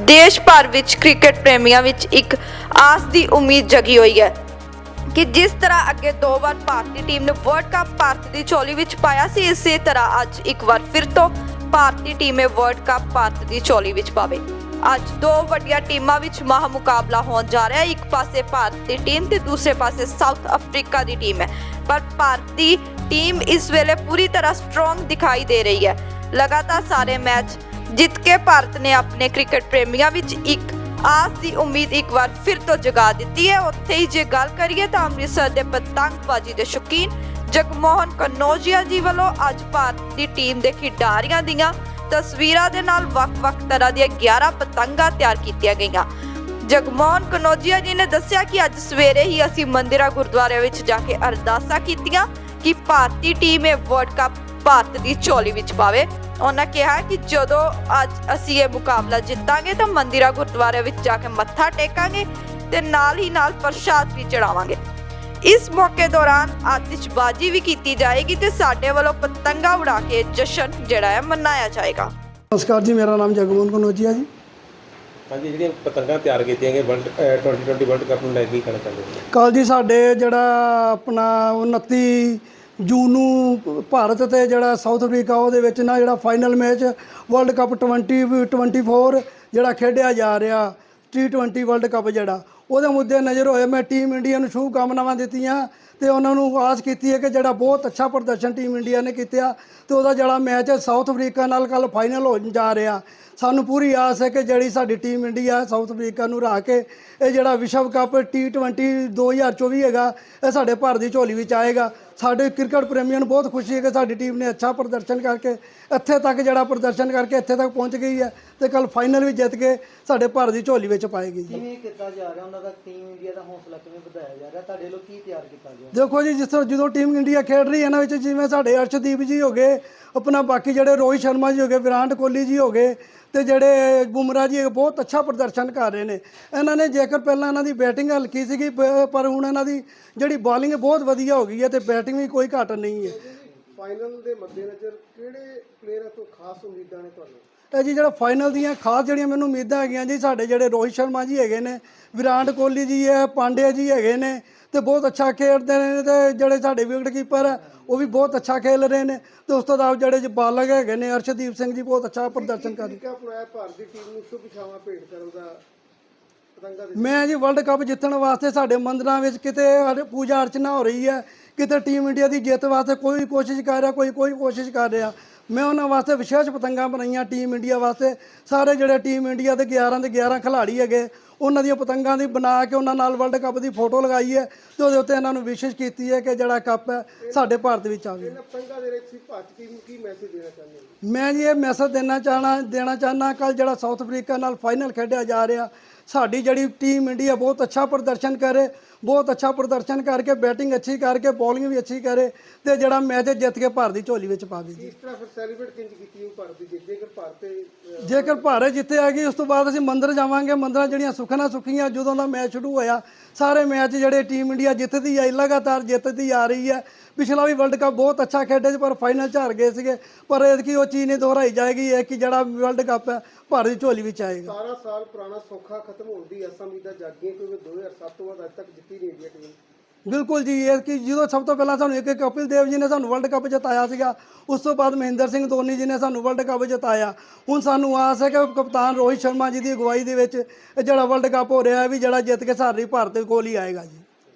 ਦੇਸ਼ ਭਰ ਵਿੱਚ ਕ੍ਰਿਕਟ ਪ੍ਰੇਮੀਆਂ ਵਿੱਚ ਇੱਕ ਆਸ ਦੀ ਉਮੀਦ ਜਗੀ ਹੋਈ ਹੈ ਕਿ ਜਿਸ ਤਰ੍ਹਾਂ ਅੱਗੇ ਦੋ ਵਾਰ ਭਾਰਤੀ ਟੀਮ ਨੇ ਵਰਲਡ ਕੱਪ ਭਾਰਤ ਦੀ ਝੋਲੀ ਵਿੱਚ ਪਾਇਆ ਸੀ, ਇਸੇ ਤਰ੍ਹਾਂ ਅੱਜ ਇੱਕ ਵਾਰ ਫਿਰ ਤੋਂ ਭਾਰਤੀ ਟੀਮ ਇਹ ਵਰਲਡ ਕੱਪ ਭਾਰਤ ਦੀ ਝੋਲੀ ਵਿੱਚ ਪਾਵੇ। ਅੱਜ ਦੋ ਵੱਡੀਆਂ ਟੀਮਾਂ ਵਿੱਚ ਮਹਾ ਮੁਕਾਬਲਾ ਹੋਣ ਜਾ ਰਿਹਾ ਹੈ। ਇੱਕ ਪਾਸੇ ਭਾਰਤ ਦੀ ਟੀਮ ਤੇ ਦੂਸਰੇ ਪਾਸੇ ਸਾਊਥ ਅਫਰੀਕਾ ਦੀ ਟੀਮ ਹੈ। ਪਰ ਭਾਰਤੀ ਟੀਮ ਇਸ ਵੇਲੇ ਪੂਰੀ ਤਰ੍ਹਾਂ ਸਟਰੋਂਗ ਦਿਖਾਈ ਦੇ ਰਹੀ ਹੈ। ਲਗਾਤਾਰ ਸਾਰੇ ਮੈਚ ਜਿੱਤ ਕੇ ਭਾਰਤ ਨੇ ਆਪਣੇ ਕ੍ਰਿਕਟ ਪ੍ਰੇਮੀਆਂ ਵਿੱਚ ਇੱਕ ਆਸ ਦੀ ਉਮੀਦ ਇੱਕ ਵਾਰ ਫਿਰ ਤੋਂ ਜਗਾ ਦਿੱਤੀ ਹੈ। ਉੱਥੇ ਹੀ ਜੇ ਗੱਲ ਕਰੀਏ ਤਾਂ ਅੰਮ੍ਰਿਤਸਰ ਦੇ ਪਤੰਗਬਾਜ਼ੀ ਦੇ ਸ਼ੌਕੀਨ ਜਗਮੋਹਨ ਕਨੋਜੀਆ ਜੀ ਵੱਲੋਂ ਅੱਜ ਭਾਰਤ ਦੀ ਟੀਮ ਦੇ ਖਿਡਾਰੀਆਂ ਦੀਆਂ ਤਸਵੀਰਾਂ ਦੇ ਨਾਲ ਵੱਖ-ਵੱਖ ਤਰ੍ਹਾਂ ਦੀਆਂ 11 ਪਤੰਗਾਂ ਤਿਆਰ ਕੀਤੀਆਂ ਗਈਆਂ। ਜਗਮੋਹਨ ਕਨੋਜੀਆ ਜੀ ਨੇ ਦੱਸਿਆ ਕਿ ਅੱਜ ਸਵੇਰੇ ਹੀ ਅਸੀਂ ਮੰਦਿਰਾਂ ਗੁਰਦੁਆਰਿਆਂ ਵਿੱਚ ਜਾ ਕੇ ਅਰਦਾਸਾਂ ਕੀਤੀਆਂ ਕਿ ਭਾਰਤੀ ਟੀਮ ਇਹ ਵਰਲਡ ਕੱਪ ਭਾਰਤ ਦੀ ਝੋਲੀ ਵਿੱਚ ਪਾਵੇ। ਉਹਨਾਂ ਕਿਹਾ ਕਿ ਜਦੋਂ ਅੱਜ ਅਸੀਂ ਇਹ ਮੁਕਾਬਲਾ ਜਿੱਤਾਂਗੇ ਤਾਂ ਮੰਦਿਰਾ ਗੁਰਦੁਆਰੇ ਵਿੱਚ ਜਾ ਕੇ ਮੱਥਾ ਟੇਕਾਂਗੇ ਤੇ ਨਾਲ ਹੀ ਨਾਲ ਪ੍ਰਸ਼ਾਦ ਵੀ ਚੜਾਵਾਂਗੇ ਇਸ ਮੌਕੇ ਦੌਰਾਨ ਆਤਿਸ਼ਬਾਜ਼ੀ ਵੀ ਕੀਤੀ ਜਾਏਗੀ ਤੇ ਸਾਡੇ ਵੱਲੋਂ ਪਤੰਗਾ ਉਡਾ ਕੇ ਜਸ਼ਨ ਜਿਹੜਾ ਹੈ ਮਨਾਇਆ ਜਾਏਗਾ। ਨਮਸਕਾਰ ਜੀ ਮੇਰਾ ਨਾਮ ਜਗਮੋਹਨ ਕਨੋਜੀਆ ਜੀ। ਹਾਂਜੀ ਜਿਹੜੀਆਂ ਪਤੰਗਾਂ ਤਿਆਰ ਕੀਤੀਆਂ ਗਈਆਂ ਵਰਲਡ ਅਹ 2020 ਵਰਲਡ ਕੱਪ ਨੂੰ ਲੈ ਕੇ ਕਹਿਣਾ ਚਾਹੁੰਦੇ ਕੱਲ ਜੀ ਸਾਡੇ ਜਿਹੜਾ ਆਪਣਾ 29 ਜੂਨ ਨੂੰ ਭਾਰਤ ਤੇ ਜਿਹੜਾ ਸਾਊਥ ਅਫਰੀਕਾ ਉਹਦੇ ਵਿੱਚ ਨਾ ਜਿਹੜਾ ਫਾਈਨਲ ਮੈਚ ਵਰਲਡ ਕੱਪ 2024 ਜਿਹੜਾ ਖੇਡਿਆ ਜਾ ਰਿਹਾ T20 ਵਰਲਡ ਕੱਪ ਜਿਹੜਾ, ਉਹਦੇ ਮੁੱਦੇ ਨਜ਼ਰ ਹੋਏ। ਮੈਂ ਟੀਮ ਇੰਡੀਆ ਨੂੰ ਸ਼ੁਭਕਾਮਨਾਵਾਂ ਦਿੱਤੀਆਂ। ਤੇ ਉਹਨਾਂ ਨੂੰ ਆਸ ਕੀਤੀ ਹੈ ਕਿ ਜਿਹੜਾ ਬਹੁਤ ਅੱਛਾ ਪ੍ਰਦਰਸ਼ਨ ਟੀਮ ਇੰਡੀਆ ਨੇ ਕੀਤਾ ਤੇ ਉਹਦਾ ਜਿਹੜਾ ਮੈਚ ਹੈ ਸਾਊਥ ਅਫਰੀਕਾ ਨਾਲ ਕੱਲ ਫਾਈਨਲ ਹੋ ਜਾ ਰਿਹਾ। ਸਾਨੂੰ ਪੂਰੀ ਆਸ ਹੈ ਕਿ ਜਿਹੜੀ ਸਾਡੀ ਟੀਮ ਇੰਡੀਆ ਸਾਊਥ ਅਫਰੀਕਾ ਨੂੰ ਹਰਾ ਕੇ ਇਹ ਜਿਹੜਾ ਵਿਸ਼ਵ ਕੱਪ T20 2024 ਹੈਗਾ, ਇਹ ਸਾਡੇ ਭਾਰਤ ਦੀ ਝੋਲੀ ਵਿੱਚ ਆਏਗਾ। ਸਾਡੇ ਕ੍ਰਿਕਟ ਪ੍ਰੇਮੀਆਂ ਨੂੰ ਬਹੁਤ ਖੁਸ਼ੀ ਹੈ ਕਿ ਸਾਡੀ ਟੀਮ ਨੇ ਅੱਛਾ ਪ੍ਰਦਰਸ਼ਨ ਕਰਕੇ ਇੱਥੇ ਤੱਕ ਜਿਹੜਾ ਪ੍ਰਦਰਸ਼ਨ ਕਰਕੇ ਇੱਥੇ ਤੱਕ ਪਹੁੰਚ ਗਈ ਹੈ ਤੇ ਕੱਲ ਫਾਈਨਲ ਵੀ ਜਿੱਤ ਕੇ ਸਾਡੇ ਭਾਰਤ ਦੀ ਝੋਲੀ ਵਿੱਚ ਪਾਏਗੀ ਜੀ। ਕਿਵੇਂ ਕੀਤਾ ਜਾ ਰਿਹਾ? ਉਹਨਾਂ ਦਾ ਟੀਮ ਇੰਡੀਆ ਦਾ ਹੌਸਲਾ ਕਿਵੇਂ ਵਧਾਇਆ ਜਾ ਰਿਹਾ? ਤੁਹਾਡੇ ਲੋਕ ਕੀ ਤਿਆਰ ਕੀਤਾ ਗਿਆ? ਦੇਖੋ ਜੀ, ਜਿਸ ਤਰ੍ਹਾਂ ਜਦੋਂ ਟੀਮ ਇੰਡੀਆ ਖੇਡ ਰਹੀ ਹੈ ਇਹਨਾਂ ਵਿੱਚ ਜਿਵੇਂ ਸਾਡੇ ਅਰਸ਼ਦੀਪ ਜੀ ਹੋ ਗਏ, ਆਪਣਾ ਬਾਕੀ ਜਿਹੜੇ ਰੋਹਿਤ ਸ਼ਰਮਾ ਜੀ ਹੋ ਗਏ, ਵਿਰਾਟ ਕੋਹਲੀ ਜੀ ਹੋ ਗਏ, ਤੇ ਜਿਹੜੇ ਬੁਮਰਾਹ ਜੀ ਬਹੁਤ ਅੱਛਾ ਪ੍ਰਦਰਸ਼ਨ ਕਰ ਰਹੇ ਨੇ। ਇਹਨਾਂ ਨੇ ਜੇਕਰ ਪਹਿਲਾਂ ਇਹਨਾਂ ਦੀ ਬੈਟਿੰਗ ਹਲਕੀ ਸੀਗੀ ਪਰ ਹੁਣ ਇਹਨਾਂ ਦੀ ਜਿਹੜੀ ਬੋਲਿੰਗ ਬਹੁਤ ਵਧੀਆ ਹੋ ਗਈ ਹੈ, ਤੇ ਬੈਟਿੰਗ ਵੀ ਕੋਈ ਘੱਟ ਨਹੀਂ ਹੈ। ਫਾਈਨਲ ਦੇ ਮੱਦੇਨਜ਼ਰ ਕਿਹੜੇ ਪਲੇਅਰਾਂ ਤੋਂ ਖਾਸ ਉਮੀਦਾਂ ਨੇ ਤੁਹਾਨੂੰ? ਇਹ ਜੀ ਜਿਹੜਾ ਫਾਈਨਲ ਦੀਆਂ ਖਾਸ ਜਿਹੜੀਆਂ ਮੈਨੂੰ ਉਮੀਦਾਂ ਹੈਗੀਆਂ ਜੀ ਸਾਡੇ ਜਿਹੜੇ ਰੋਹਿਤ ਸ਼ਰਮਾ ਜੀ ਹੈਗੇ ਨੇ ਵਿਰਾਟ ਕੋਹਲੀ ਜੀ ਹੈ ਪਾਂਡਿਆ ਜੀ ਹੈਗੇ ਨੇ ਤੇ ਬਹੁਤ ਅੱਛਾ ਖੇਡਦੇ ਨੇ ਤੇ ਜਿਹੜੇ ਸਾਡੇ ਵਿਕਟ ਕੀਪਰ ਹੈ ਉਹ ਵੀ ਬਹੁਤ ਅੱਛਾ ਖੇਲ ਰਹੇ ਨੇ ਤੇ ਉਸ ਤੋਂ ਬਾਅਦ ਜਿਹੜੇ ਬਾਲਗ ਹੈਗੇ ਨੇ ਅਰਸ਼ਦੀਪ ਸਿੰਘ ਜੀ ਬਹੁਤ ਅੱਛਾ ਪ੍ਰਦਰਸ਼ਨ ਕਰ ਰਹੇ ਕਿਆ ਅਪਣਾਇਆ ਭਾਰਤ ਦੀ ਟੀਮ ਨੂੰ ਸ਼ੁਭ ਇਛਾਵਾਂ ਭੇਟ ਕਰਨ ਦਾ ਪਤੰਗਾ ਦੇ ਮੈਂ ਜੀ ਵਰਲਡ ਕੱਪ ਜਿੱਤਣ ਵਾਸਤੇ ਸਾਡੇ ਮੰਦਰਾਂ ਵਿੱਚ ਕਿਤੇ ਪੂਜਾ ਅਰਚਨਾ ਹੋ ਰਹੀ ਹੈ ਕਿਤੇ ਟੀਮ ਇੰਡੀਆ ਦੀ ਜਿੱਤ ਵਾਸਤੇ ਕੋਈ ਕੋਸ਼ਿਸ਼ ਕਰ ਰਿਹਾ, ਕੋਈ ਕੋਈ ਕੋਸ਼ਿਸ਼ ਕਰ ਰਿਹਾ। ਮੈਂ ਉਹਨਾਂ ਵਾਸਤੇ ਵਿਸ਼ੇਸ਼ ਪਤੰਗਾਂ ਬਣਾਈਆਂ ਟੀਮ ਇੰਡੀਆ ਵਾਸਤੇ। ਸਾਰੇ ਜਿਹੜੇ ਟੀਮ ਇੰਡੀਆ ਦੇ 11 ਦੇ 11 ਖਿਡਾਰੀ ਹੈਗੇ ਉਹਨਾਂ ਦੀਆਂ ਪਤੰਗਾਂ ਦੀ ਬਣਾ ਕੇ ਉਹਨਾਂ ਨਾਲ ਵਰਲਡ ਕੱਪ ਦੀ ਫੋਟੋ ਲਗਾਈ ਹੈ ਤੇ ਉਹਦੇ ਉੱਤੇ ਇਹਨਾਂ ਨੂੰ ਵਿਸ਼ੇਸ਼ ਕੀਤੀ ਹੈ ਕਿ ਜਿਹੜਾ ਕੱਪ ਹੈ ਸਾਡੇ ਭਾਰਤ ਵਿੱਚ ਆਵੇ ਇਹਨਾਂ ਪਤੰਗਾ ਦੇ ਵਿੱਚ ਤੁਸੀਂ ਭਾਰਤ ਟੀਮ ਨੂੰ ਕੀ ਮੈਸੇਜ ਦੇਣਾ ਚਾਹੁੰਦੇ ਹੋ? ਮੈਂ ਜੀ ਇਹ ਮੈਸੇਜ ਦੇਣਾ ਚਾਹਣਾ ਦੇਣਾ ਚਾਹਨਾ ਕੱਲ ਜਿਹੜਾ ਸਾਊਥ ਅਫਰੀਕਾ ਨਾਲ ਫਾਈਨਲ ਖੇਡਿਆ ਜਾ ਰਿਹਾ ਸਾਡੀ ਜਿਹੜੀ ਟੀਮ ਇੰਡੀਆ ਬਹੁਤ ਅੱਛਾ ਪ੍ਰਦਰਸ਼ਨ ਕਰੇ ਬਹੁਤ ਅੱਛਾ ਪ੍ਰਦਰਸ਼ਨ ਕਰਕੇ ਬੈਟਿੰਗ ਅੱਛੀ ਕਰਕੇ ਬੋਲਿੰਗ ਵੀ ਅੱਛੀ ਕਰੇ ਤੇ ਜਿਹੜਾ ਮੈਚ ਜਿੱਤ ਕੇ ਭਾਰਤ ਦੀ ਝੋਲੀ ਵਿੱਚ ਜੀ। ਇਸ ਤਰ੍ਹਾਂ ਫਿਰ ਸੈਲੀਬ੍ਰੇਟ ਕਿੰਜ ਕੀਤੀ ਉਹ ਭਾਰਤ ਦੀ? ਜਿੱਤ ਜੇਕਰ ਭਾਰਤ ਤੇ ਅਹ, ਜੇਕਰ ਭਾਰਤ ਜਿੱਤੇ ਆ ਗਈ ਉਸ ਤੋਂ ਬਾਅਦ ਅਸੀਂ ਮੰਦਰ ਜਾਵਾਂਗੇ। ਮੰਦਰਾਂ ਜਿਹੜੀਆਂ ਸੁਖਨਾ ਸੁਖੀਆਂ ਜਦੋਂ ਦਾ ਮੈਚ ਸ਼ੁਰੂ ਹੋਇਆ ਸਾਰੇ ਮੈਚ ਜਿਹੜੇ ਟੀਮ ਇੰਡੀਆ ਜਿੱਤਦੀ ਆਈ ਲਗਾਤਾਰ ਜਿੱਤਦੀ ਆ ਰਹੀ ਹੈ ਪਿਛਲਾ ਵੀ ਵਰਲਡ ਕੱਪ ਬਹੁਤ ਅੱਛਾ ਖੇਡੇ ਸੀ ਪਰ ਫਾਈਨਲ 'ਚ ਹਾਰ ਗਏ ਸੀਗੇ। ਪਰ ਐਤਕੀ ਉਹ ਚੀਜ਼ ਨਹੀਂ ਦੁਹਰਾਈ ਜਾਏਗੀ ਇਹ ਕਿ ਜਿਹੜਾ ਵਰਲਡ ਕੱਪ ਹੈ ਭਾਰਤ ਦੀ ਝੋਲੀ ਵਿੱਚ ਆਏਗਾ। 17 ਸਾਲ ਪੁਰਾਣਾ ਸੌਖਾ ਖਤਮ ਹੋਣ ਦੀ ਆਸਾਂ ਉਮੀਦਾਂ ਜਾਗੀਆਂ ਕਿਉਂਕਿ 2007 ਤੋਂ ਬਾਅਦ ਅੱਜ ਤੱਕ ਜਿੱਤੀ ਨਹੀਂ ਇੰਡੀਆ ਟੀਮ ਬਿਲਕੁਲ ਜੀ, ਇਹ ਕਿ ਜਦੋਂ ਸਭ ਤੋਂ ਪਹਿਲਾਂ ਸਾਨੂੰ ਇੱਕ ਕਪਿਲ ਦੇਵ ਜੀ ਨੇ ਸਾਨੂੰ ਵਰਲਡ ਕੱਪ ਜਿਤਾਇਆ ਸੀਗਾ, ਉਸ ਤੋਂ ਬਾਅਦ ਮਹਿੰਦਰ ਸਿੰਘ ਧੋਨੀ ਜੀ ਨੇ ਸਾਨੂੰ ਵਰਲਡ ਕੱਪ ਜਿਤਾਇਆ। ਹੁਣ ਸਾਨੂੰ ਆਸ ਹੈ ਕਿ ਕਪਤਾਨ ਰੋਹਿਤ ਸ਼ਰਮਾ ਜੀ ਦੀ ਅਗਵਾਈ ਦੇ ਵਿੱਚ ਇਹ ਜਿਹੜਾ ਵਰਲਡ ਕੱਪ ਹੋ ਰਿਹਾ ਹੈ ਵੀ ਜਿਹੜਾ ਜਿੱਤ ਕੇ ਸਾਰੀ ਭਾਰਤ ਕੋਲ ਹੀ ਆਏਗਾ ਜੀ।